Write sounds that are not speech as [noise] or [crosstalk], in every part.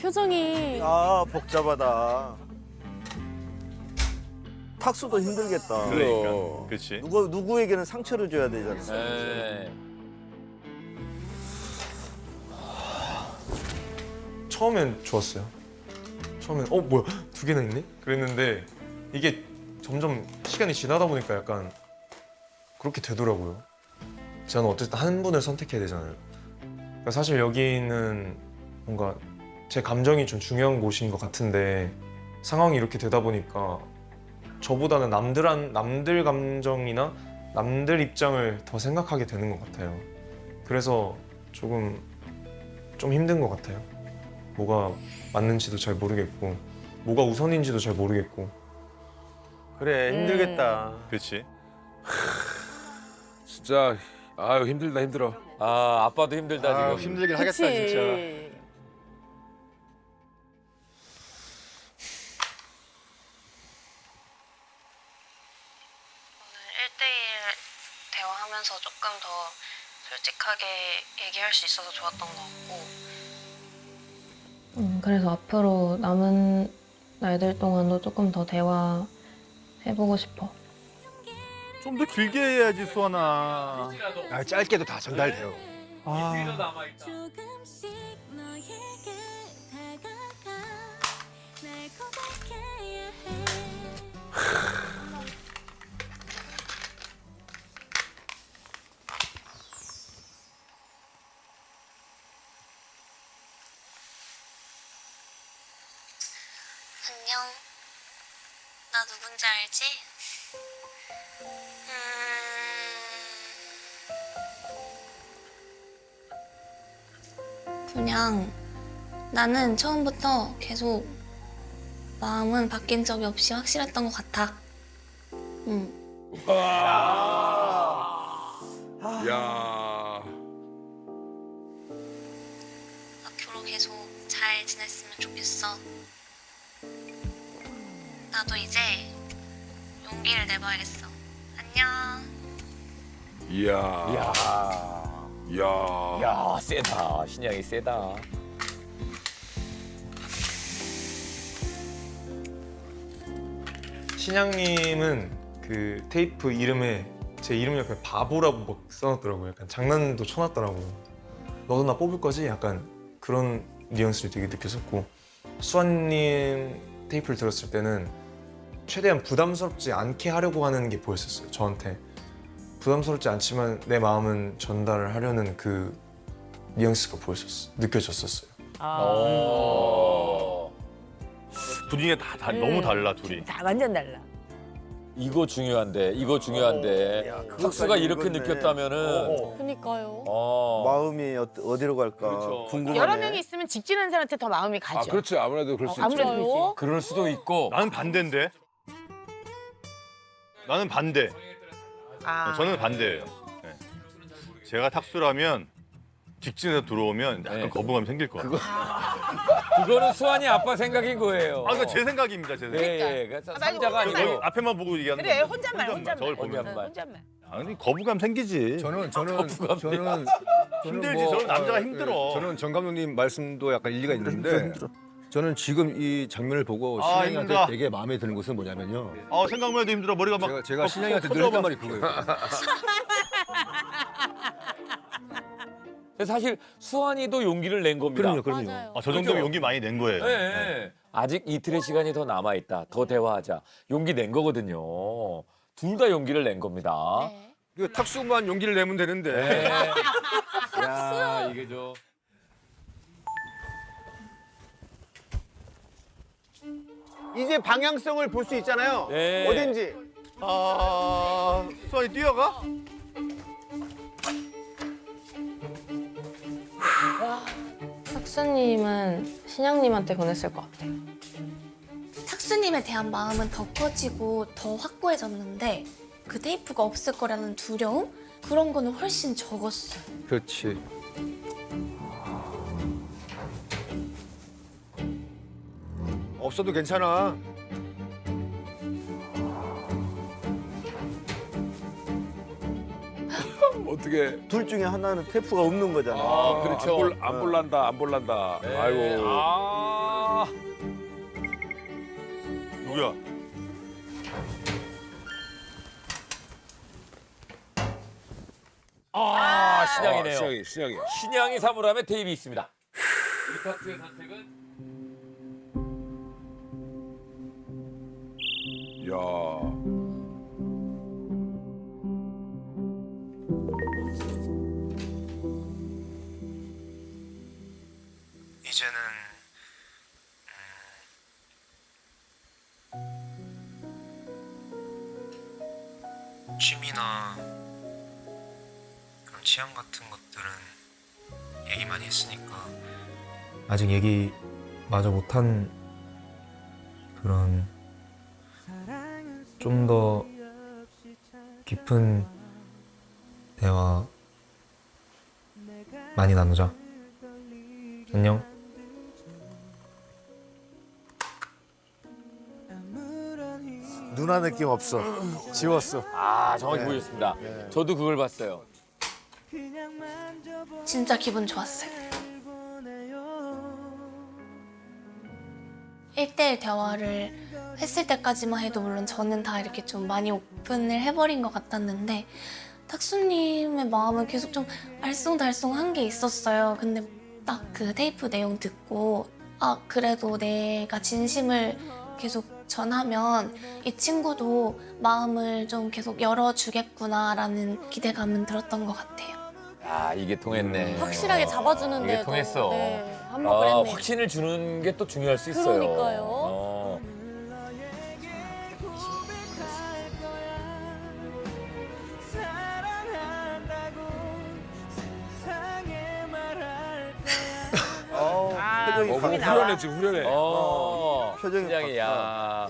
표정이. 아 복잡하다. 탁수도 힘들겠다. 그러니까. 그렇지. 누구 누구에게는 상처를 줘야 되잖아. 네. 처음엔 좋았어요. 처음엔 어 뭐야 두 개나 있네? 그랬는데 이게 점점 시간이 지나다 보니까 약간 그렇게 되더라고요. 저는 어쨌든 한 분을 선택해야 되잖아요. 그러니까 사실 여기는 뭔가 제 감정이 좀 중요한 곳인 것 같은데 상황이 이렇게 되다 보니까 저보다는 남들 한 남들 감정이나 남들 입장을 더 생각하게 되는 것 같아요. 그래서 조금 좀 힘든 것 같아요. 뭐가 맞는지도 잘 모르겠고 뭐가 우선인지도 잘 모르겠고 그래 힘들겠다. 그렇지. 진짜 아유 힘들다 힘들어. 아 아빠도 힘들다 아, 지금. 힘들긴 하겠다 진짜. 그치. 하면서 조금 더 솔직하게 얘기할 수 있어서 좋았던 것 같고. 음, 그래서 앞으로 남은 날들 동안도 조금 더 대화해보고 싶어. 좀 더 길게 해야지 수아나. 아, 짧게도 다 전달돼요. 조 [laughs] 안녕 나 누군지 알지? 음... 그냥 나는 처음부터 계속 마음은 바뀐 적이 없이 확실했던 것 같아 응. 야. 앞으로 계속 잘 지냈으면 좋겠어. 나도 이제 용기를 내봐야겠어. 안녕. 이야. 야, 야. 야 세다. 신양이 세다. 신양님은 그 테이프 이름에 제 이름 옆에 바보라고 막 써놨더라고요. 약간 장난도 쳐놨더라고요. 너도 나 뽑을 거지? 약간 그런 뉘앙스를 되게 느꼈었고 수아님 테이프를 들었을 때는 최대한 부담스럽지 않게 하려고 하는 게 보였었어요. 저한테 부담스럽지 않지만 내 마음은 전달을 하려는 그 뉘앙스가 보였었어, 느껴졌었어요. 어. 분위기가 다, 다 너무 달라 둘이. 다 완전 달라. 이거 중요한데. 이거 중요한데. 야, 그것까지 탁수가 이렇게 읽었네. 느꼈다면은. 그니까요. 어. 마음이 어, 어디로 갈까 그렇죠. 궁금하네. 여러 명이 있으면 직진한 사람한테 더 마음이 아 가죠. 그렇지 아무래도 그럴 수 있죠. 아무래도 그렇지. 그럴 수도 있고. 나는 반대인데. 나는 반대. 아. 저는 반대예요. 네. 제가 탁수라면 직진해서 들어오면 약간 네. 거부감이 생길 것 같아요. 그거는 수환이 아빠 생각인 거예요. 아, 그제 생각입니다, 제 생각. 예, 예. 그러니까 아, 삼자가 저 아니고. 앞에만 보고 얘기하는 그래 거죠. 혼잣말 혼잣말. 저걸 보면. 혼잣말. 혼잣말. 아, 근데 거부감 생기지. 저는 저는 거부감이. 저는 저는 힘들지, 저는 남자가 어, 힘들어. 예, 저는 정 감독님 말씀도 약간 일리가 있는데 저는 지금 이 장면을 보고 아, 신영이한테 힘들다. 되게 마음에 드는 것은 뭐냐면요. 아, 생각만 해도 힘들어. 머리가 막. 제가 제가 막 신영이한테 늘. 했던 말이 그거예요. 근데 사실 수환이도 용기를 낸 겁니다. 그럼요, 그럼요. 맞아요. 아, 저 정도면 용기 많이 낸 거예요. 예, 예. 아직 이틀의 시간이 더 남아 있다. 더 대화하자. 용기 낸 거거든요. 둘 다 용기를 낸 겁니다. 네. 이거 탁수만 용기를 내면 되는데. 네. 야, 이게 저 이제 방향성을 볼 수 있잖아요. 네. 어딘지. 아, 수환이 뛰어가? 탁수님은 신양님한테 보냈을 것 같아요. 탁수님에 대한 마음은 더 커지고 더 확고해졌는데 그 테이프가 없을 거라는 두려움? 그런 거는 훨씬 적었어요. 그렇지. 없어도 괜찮아. [laughs] 어떻게? 둘 중에 하나는 테이프가 없는 거잖아. 아, 그렇죠. 안, 볼, 안 볼란다 안 볼란다. 네. 아이고. 아. 아. 누구야? 아, 신양이네요. 신양이, 신양이. 신양이 사물함에 테이프 있습니다. 이탁수의 선택은 야. 이제는 음, 취미나 그런 취향 같은 것들은 얘기 많이 했으니까 아직 얘기 마저 못한 그런 좀 더 깊은 대화 많이 나누자. 안녕. 누나 느낌 없어. 지웠어. 아, 정확히 보였습니다. 저도 그걸 봤어요. 진짜 기분 좋았어요. 1대1 대화를 했을 때까지만 해도 물론 저는 다 이렇게 좀 많이 오픈을 해버린 것 같았는데 탁수님의 마음은 계속 좀 알쏭달쏭한 게 있었어요. 근데 딱 그 테이프 내용 듣고 아 그래도 내가 진심을 계속 전하면 이 친구도 마음을 좀 계속 열어주겠구나라는 기대감은 들었던 것 같아요. 아, 이게 통했네. 확실하게 잡아주는데. 이게 통했어. 네, 한몫을 아, 했네. 확신을 주는 게 또 중요할 수 있어요. 그러니까요. 어. 아, 표정이 어, 나와. 후련해, 지금 후련해. 어. 표정이 야.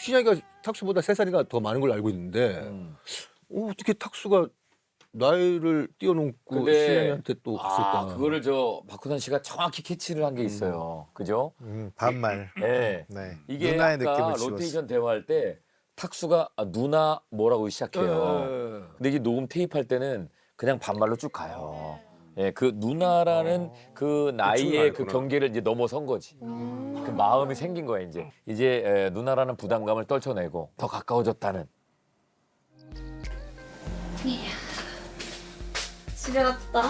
신양이가 탁수보다 세 살이나 더 많은 걸 알고 있는데 음. 어, 어떻게 탁수가 나이를 뛰어넘고 근데- 신양이한테 또 갔을까? 아, 그거를 저 박호선 씨가 정확히 캐치를 한 게 있어요. 그죠? 음, 반말. 예. 네. 이게 누나의 아까 느낌을 지웠어. 로테이션 대화할 때 탁수가 아, 누나 뭐라고 시작해요. 예. 근데 이게 녹음 테이프 할 때는 그냥 반말로 쭉 가요. 예, 그 누나라는 그 나이의 그 알구나. 경계를 이제 넘어선 거지. 그 마음이 생긴 거야 이제. 이제 에, 누나라는 부담감을 떨쳐내고 더 가까워졌다는. 집에 갔다.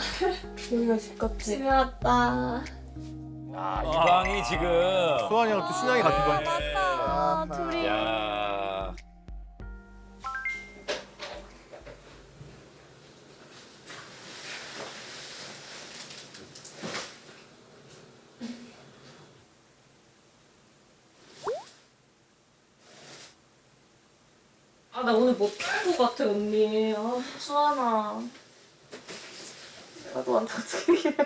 여기가 집 같지? 집에 갔다. 아, 이방이 지금. 수환이랑 또 신양이 같은 거. 맞다. 둘이. 야. 아, 나 오늘 못한 것 같아, 언니. 아, 수아나. 나도 완전 어떻게 해야.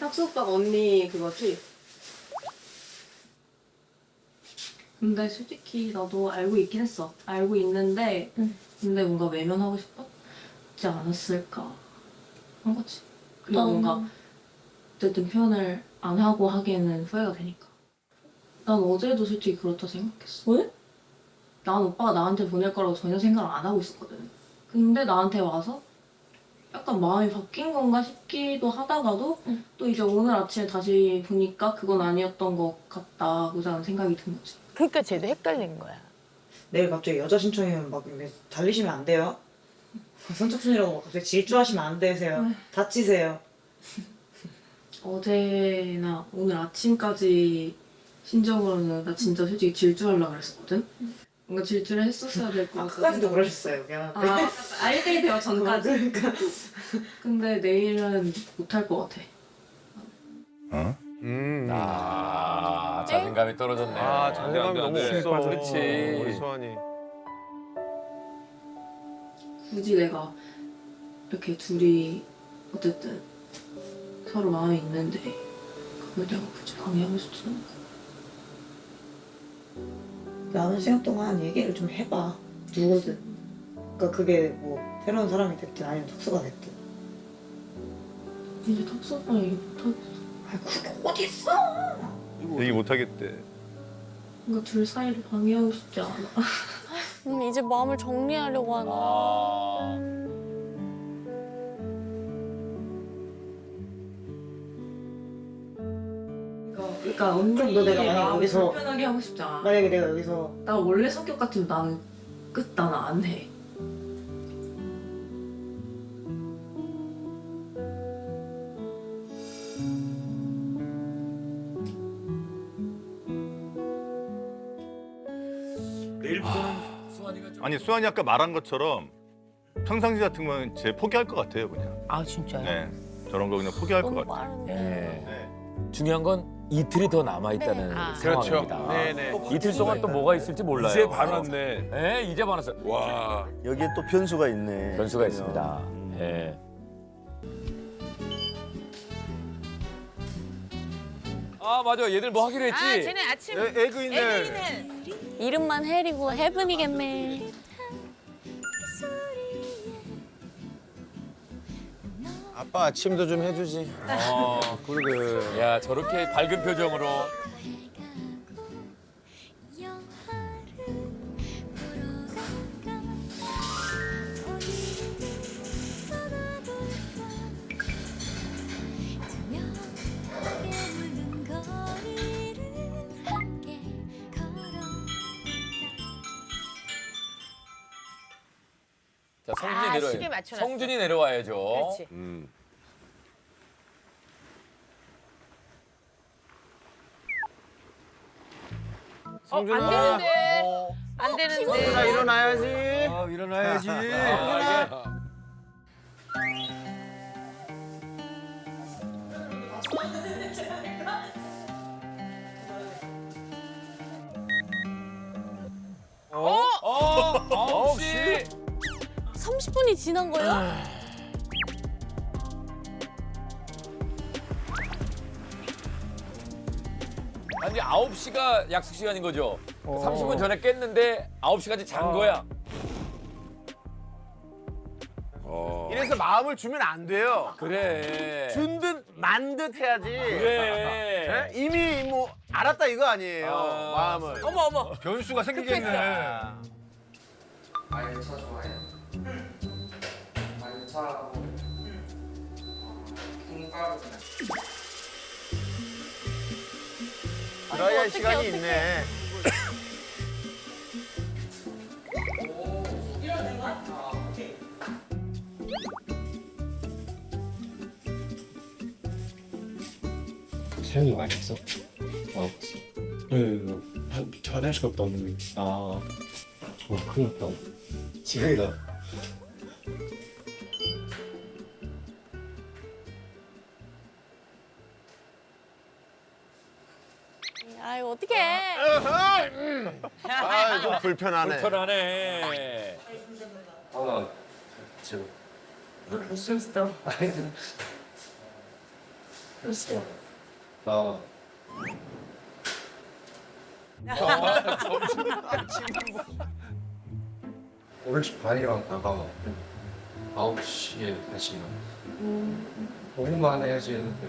탁수 오빠가 언니 그거지? 근데 솔직히 나도 알고 있긴 했어. 알고 있는데, 근데 뭔가 외면하고 싶었지 않았을까 한 거지. 그리고 뭔가 어쨌든 표현을 안 하고 하기에는 후회가 되니까. 난 어제도 솔직히 그렇다 생각했어. 왜? 난 오빠가 나한테 보낼 거라고 전혀 생각을 안 하고 있었거든. 근데 나한테 와서 약간 마음이 바뀐 건가 싶기도 하다가도 또 이제 오늘 아침에 다시 보니까 그건 아니었던 것 같다고라는 생각이 든 거지. 그러니까 쟤도 헷갈린 거야. 내일 갑자기 여자 신청이면 막 이렇게 달리시면 안 돼요. 선착순이라고 막 갑자기 질주하시면 안 되세요. 다치세요. [laughs] 어제나 오늘 아침까지 심정으로는 나 진짜 솔직히 질주하려고 그랬었거든? 뭔가 질주를 했었어야 될 것 같아. 아까지도 그러셨어요. 그냥. 아, 아이들이 대화 전까지? [laughs] 그러니까. 근데 내일은 못할 것 같아. 음. 아, 자신감이 떨어졌네. 아, 자신감이 너무 없어. 그렇지. 우리 수환이. 굳이 내가 이렇게 둘이 어쨌든 서로 마음이 있는데 그걸 내가 굳이 방해하고 싶지는 않아. 나는 시간 동안 얘기를 좀 해봐. 누구든. 그러니까 그게 뭐 새로운 사람이 됐든 아니면 덕수가 됐든. 이제 오빠랑 얘기 못하겠어. 아 그게 어딨어? 얘기 못 하겠대. 뭔가 둘 사이를 방해하고 싶지 않아. 음, 이제 마음을 정리하려고 하나. 그러니까 엄청 너 내가 만약에 마음 여기서- 불편하게 하고 싶지 않아. 만약에 내가 여기서 나 원래 성격 같으면 나는 끝 나는 안 해. 아니 수환이 아까 말한 것처럼 평상시 같은 건 제 포기할 것 같아요 그냥. 아 진짜요? 네. 저런 거 그냥 포기할 것 너무 같아요. 빠른데. 네. 중요한 건 이틀이 더 남아 있다는 네. 아. 상황입니다. 네네. 이틀 동안 또 뭐가 있을지 몰라요. 이제 반왔네. 네, 이제 반왔어요. 와. 여기에 또 변수가 있네. 변수가 있습니다. 예. 아 맞아, 얘들 뭐 하기로 했지? 아 쟤네 아침 에, 에그 있네. 이름만 헬이고 헤븐이겠네. 아빠 아침도 좀 해주지. 어, 그러게. 야 저렇게 밝은 표정으로 자 성준이 아, 맞춰놨어. 성준이 내려와야죠. 그렇지. 음. 어, 안 되는데. 안 되는데. 성준아 일어나야지. 아, 일어나야지. 어? 어? 9시. 30분이 지난 거예요? [laughs] 아니 9시가 약속 시간인 거죠. 30분 전에 깼는데 9시까지 잔 거야. 어. 이래서 마음을 주면 안 돼요. 그래. 준 듯 만 듯 해야지. 그래. 예? 이미 뭐 알았다 이거 아니에요. 아. 마음을. 어머 어머. 변수가 생기겠네. 말차 좋아해요? 말차하고 콩가루 드라이할 어떡해, 시간이 어떡해. 있네. 태영이 많이 했어? 어 네, 한 화장실 갔다 왔는데 아 어, 큰일 났다 지금이다 불편하네. 불편하네. 아나 지금 진짜. 나 [laughs] 오늘 반이랑 나가 9시에 다시 오후만 해야지 했는데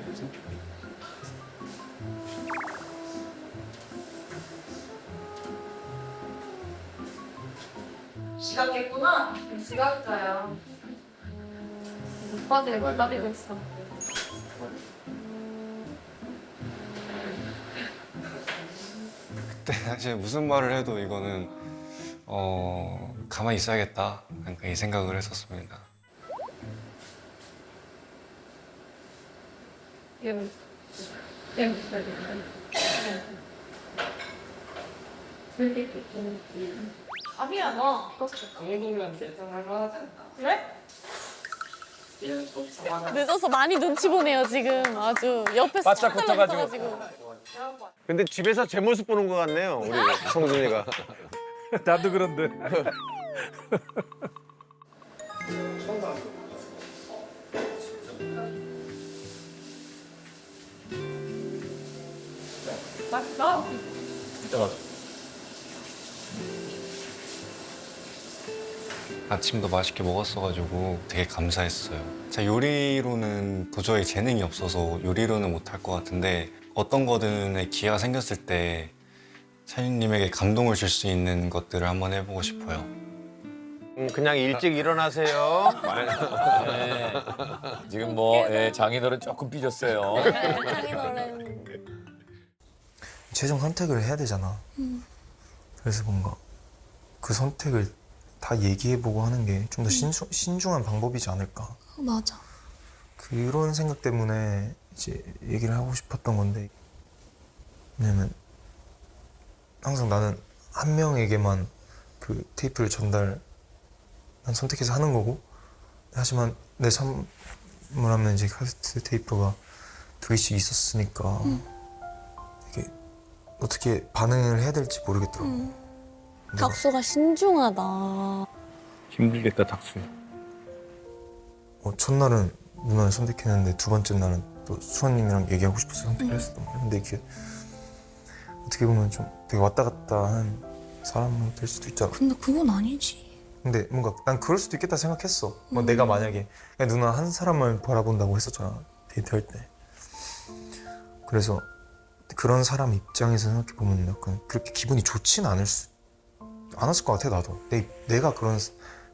지각했구나. 지각자야. 오빠들 기다리고 있어. 그때 사실 무슨 말을 해도 이거는 어 가만히 있어야겠다 약간 이 생각을 했었습니다 아니야 너. 그래? 늦어서 많이 눈치 보네요 지금 아주 옆에서 바짝 붙어가지고. 근데 집에서 제 모습 보는 것 같네요. 우리 성준이가. 나도 그런데. 맛있어. 아침도 맛있게 먹었어가지고 되게 감사했어요. 제가 요리로는 도저히 재능이 없어서 요리로는 못할 것 같은데 어떤 거든에 기회가 생겼을 때 사장님에게 감동을 줄 수 있는 것들을 한번 해보고 싶어요. 음, 그냥 일찍 일어나세요. 네. 지금 뭐 예, 장인어른 조금 삐졌어요. 장인어른. 최종 선택을 해야 되잖아. 음. 그래서 뭔가 그 선택을 다 얘기해보고 하는 게 좀더 음. 신중, 신중한 방법이지 않을까. 어, 맞아. 그런 생각 때문에 이제 얘기를 하고 싶었던 건데 왜냐면 항상 나는 한 명에게만 그 테이프를 전달 난 선택해서 하는 거고 하지만 내 선물하면 이제 카세트 테이프가 두 개씩 있었으니까 이게 어떻게 반응을 해야 될지 모르겠더라고 내가 닥수가 신중하다. 힘들겠다 탁수. 어, 첫날은 누나를 선택했는데 두 번째 날은 또 수아님이랑 얘기하고 싶어서 선택을 음. 했었던 거예요. 근데 이게 어떻게 보면 좀 되게 왔다 갔다 하는 사람 될 수도 있잖아. 근데 그건 아니지. 근데 뭔가 난 그럴 수도 있겠다 생각했어. 뭐 내가 만약에 그냥 누나 한 사람을 바라본다고 했었잖아 데이트할 때. 그래서 그런 사람 입장에서 생각해 보면 약간 그렇게 기분이 좋진 않을 수 않았을 것 같아 나도. 내 내가 그런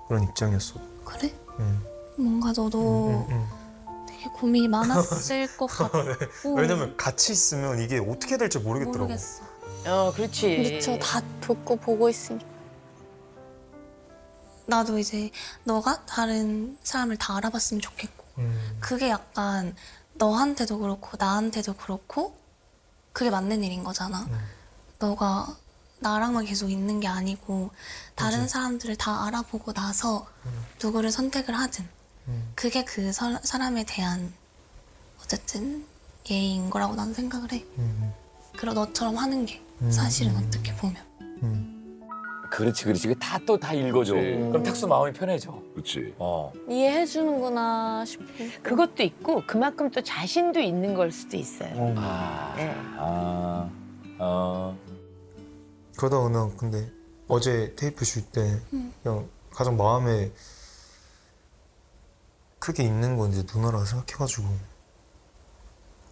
그런 입장이었어. 그래? 음. 뭔가 너도 음, 음. 되게 고민이 많았을 [laughs] 것 같고. 왜냐면 같이 있으면 이게 어떻게 될지 모르겠더라고. 모르겠어. 어, 그렇지. 그렇죠. 다 듣고 보고 있으니까. 나도 이제 너가 다른 사람을 다 알아봤으면 좋겠고. 음. 그게 약간 너한테도 그렇고 나한테도 그렇고 그게 맞는 일인 거잖아. 음. 너가 나랑만 계속 있는 게 아니고 다른 그치. 사람들을 다 알아보고 나서 음. 누구를 선택을 하든 음. 그게 그 서- 사람에 대한 어쨌든 예의인 거라고 나는 생각을 해. 음. 그러 너처럼 하는 게 음. 사실은 음. 어떻게 보면. 음. 그렇지, 그렇지. 다 또 다 읽어줘. 그치. 그럼 탁수 마음이 편해져. 그렇지. 어. 이해해 주는구나 싶고. 그것도 있고 그만큼 또 자신도 있는 걸 수도 있어요. 아, 네. 아, 어. 그러다 보면 근데 어제 테이프 줄때 음. 그냥 가장 마음에 크게 있는 건 이제 누나라고 생각해가지고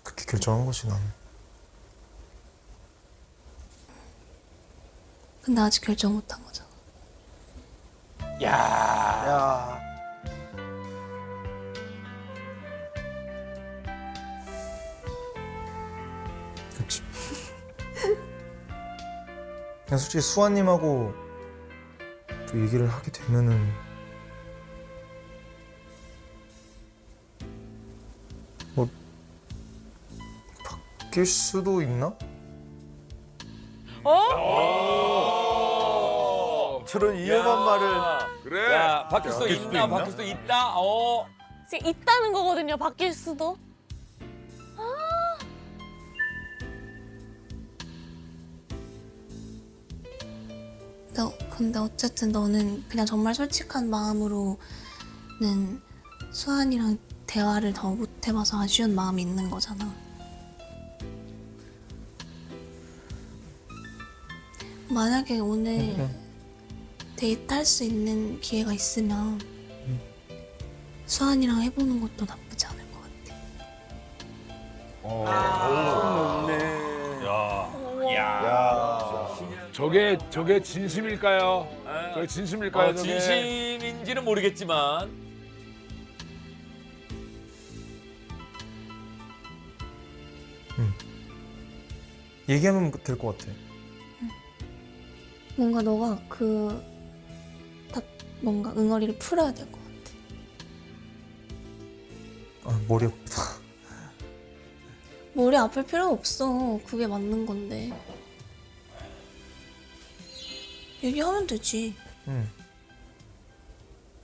그렇게 결정한 거지 나는. 근데 아직 결정 못 한 거잖아. 야, 야. 그냥 솔직히 수아님하고 또 얘기를 하게 되면은 뭐 바뀔 수도 있나? 저런 위험한 말을 그래. 야, 바뀔 수도 있나? 있나? 바뀔 수도 있다. 어. 지금 있다는 거거든요. 바뀔 수도. 너 근데 어쨌든 너는 그냥 정말 솔직한 마음으로는 수환이랑 대화를 더 못 해봐서 아쉬운 마음이 있는 거잖아. 만약에 오늘 데이트 할 수 있는 기회가 있으면 수환이랑 해보는 것도 나쁘지 않을 것 같아. 야. 야. 저게 저게 진심일까요? 저게 진심일까요? 어, 저게? 진심인지는 모르겠지만 얘기하면 될 것 같아. 뭔가 너가 그, 다 뭔가 응어리를 풀어야 될 것 같아. 아, 머리 아프다. 머리 아플 필요 없어. 그게 맞는 건데. 얘기하면 되지. 응.